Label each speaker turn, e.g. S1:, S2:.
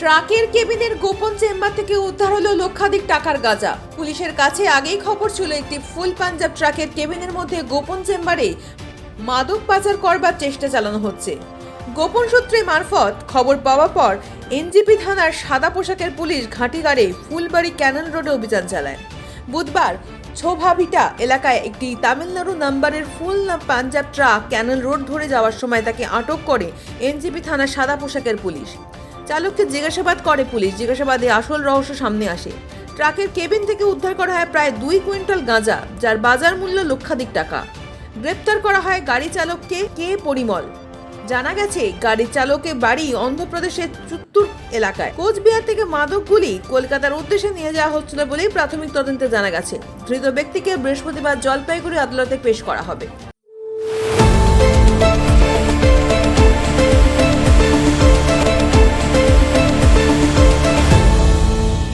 S1: ট্রাকের কেবিনের গোপন চেম্বার থেকে উদ্ধার হলো লক্ষাধিক টাকার গাঁজা। পুলিশের কাছে আগেই খবর ছিল একটি ফুল পাঞ্জাব ট্রাকের কেবিনের মধ্যে গোপন চেম্বারে মাদক পাচার করবার চেষ্টা চালানো হচ্ছে। গোপন সূত্রে মারফত খবর পাওয়া পর এনজিপি থানার সাদা পোশাকের পুলিশ ঘাটিগাড়ে ফুলবাড়ি ক্যানন রোডে অভিযান চালায়। বুধবার ছোভাভিটা এলাকায় একটি তামিলনাড়ু নাম্বারের ফুল পাঞ্জাব ট্রাক ক্যানল রোড ধরে যাওয়ার সময় তাকে আটক করে এনজিপি থানার সাদা পোশাকের পুলিশ। চালককে জিজ্ঞাসাবাদ করে পুলিশ। জিজ্ঞাসাবাদে আসল রহস্য সামনে আসে। ট্রাকের কেবিন থেকে উদ্ধার করা হয় প্রায় দুই কুইন্টাল গাঁজা, যার বাজার মূল্য লক্ষাধিক টাকা। গ্রেপ্তার করা হয় গাড়ি চালককে কে পরিমল? জানা গেছে গাড়ির চালকের বাড়ি অন্ধ্রপ্রদেশের চুত্তুর এলাকায়। কোচবিহার থেকে মাদকগুলি কলকাতার উদ্দেশ্যে নিয়ে যাওয়া হচ্ছিল বলেই প্রাথমিক তদন্তে জানা গেছে। ধৃত ব্যক্তিকে বৃহস্পতিবার জলপাইগুড়ি আদালতে পেশ করা হবে।